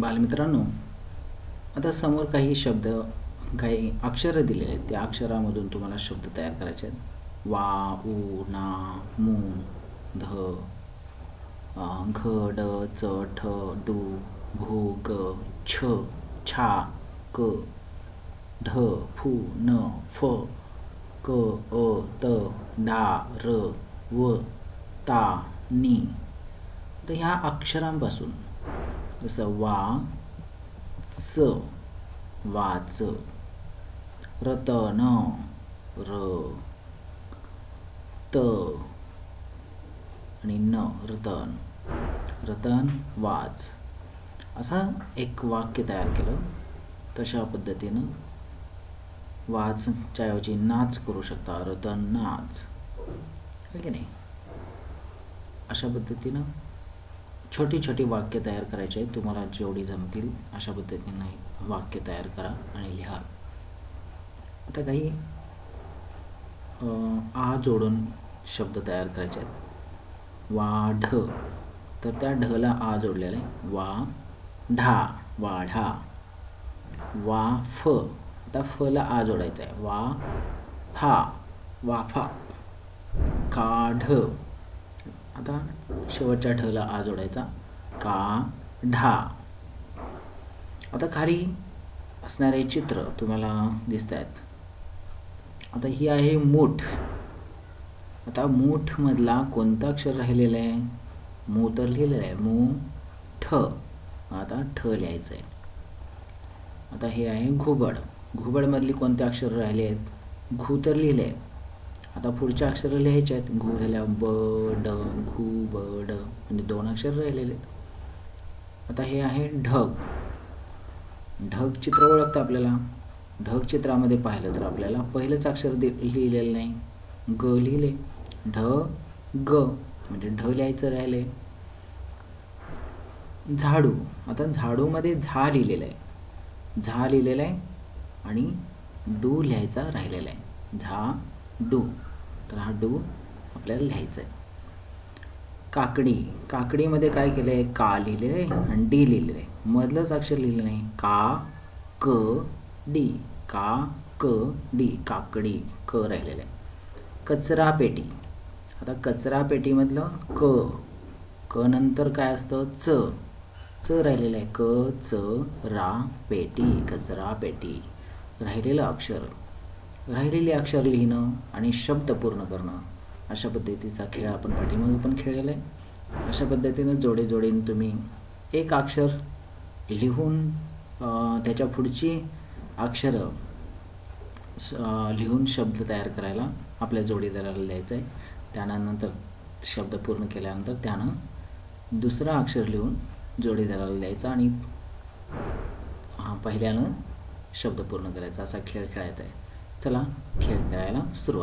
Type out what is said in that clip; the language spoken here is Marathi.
बालमित्रांनो आता समोर काही शब्द काही अक्षरं दिलेले आहेत. त्या अक्षरामधून तुम्हाला शब्द तयार करायचे आहेत. वा उ ना मू ध घ ड च ठ डू भू ग छ छा क ढ फू न फ क अ त डा र व ता नी. तर ह्या अक्षरांपासून जसं वा च वाच रतन र त आणि न रतन. रतन वाच. असा एक वाक्य तयार केलं. तशा पद्धतीनं वाचच्या ऐवजी नाच करू शकता. रतन नाच. आहे की नाही? अशा पद्धतीनं छोटी छोटी वाक्य तयार करायची आहेत. तुम्हाला जेवढी जमतील अशा पद्धतीने वाक्य तयार करा आणि लिहा. आता काही आ जोडून शब्द तयार करायचे आहेत. वाढ तर त्या ढला आ जोडलेला आहे. वा ढा वाढा. वा फ. आता फला आ जोडायचा आहे. वा फा वाफा. काढ आता शेवटच्या ठला आ जोडायचा. का? ढा. आता खाली असणारे चित्र तुम्हाला दिसत आहेत आता ही आहे मूठ. आता मूठमधला कोणता अक्षर राहिलेला आहे? मू तर लिहिलेलं आहे. मू ठ. आता ठ लिहायचं आहे आता हे आहे घुबड. घुबडमधली कोणते अक्षर राहिले आहेत? घू तर लिहिले. आहे आता पुढचे अक्षर लिहायचे आहेत. घू झाल्या ब ड घू ब ड. म्हणजे दोन अक्षर राहिलेले आहेत. आता हे आहे ढग. ढग चित्र ओळखतं आपल्याला? ढग चित्रामध्ये पाहिलं तर आपल्याला पहिलंच अक्षर लिहिलेलं नाही. ग लिहिले. ढ ग. म्हणजे ढ लिहायचं राहिले. झाडू. आता झाडूमध्ये झा लिहिलेलं आहे. झा लिहिलेलं आहे आणि डू लिहायचा राहिलेला आहे. झा डू. तर हा डू आपल्याला लिहायचा आहे काकडी काकडीमध्ये काय केलं आहे का लिहिलेलं आहे आणि डी लिहिलेलं आहे मधलंच अक्षर लिहिलं नाही. का क डी. का क डी. काकडी क राहिलेलं आहे. कचरा पेटी. आता कचरा पेटीमधलं क क नंतर काय असतं? च. च राहिलेलं आहे. क च रा पेटी कचरा पेटी. राहिलेलं अक्षर. राहिलेले अक्षर लिहिणं आणि शब्द पूर्ण करणं अशा पद्धतीचा खेळ आपण पाठीमागे पण खेळलेला आहे. अशा पद्धतीनं जोडे जोडीने तुम्ही एक अक्षर लिहून त्याच्या पुढची अक्षरं लिहून शब्द तयार करायला आपल्या जोडीदाराला लिहायचं आहे. त्यानंतर शब्द पूर्ण केल्यानंतर त्यानं दुसरं अक्षर लिहून जोडीदाराला लिहायचं आणि पहिल्यानं शब्द पूर्ण करायचा असा खेळ खेळायचा आहे. चला खेळ खेळायला सुरुवात.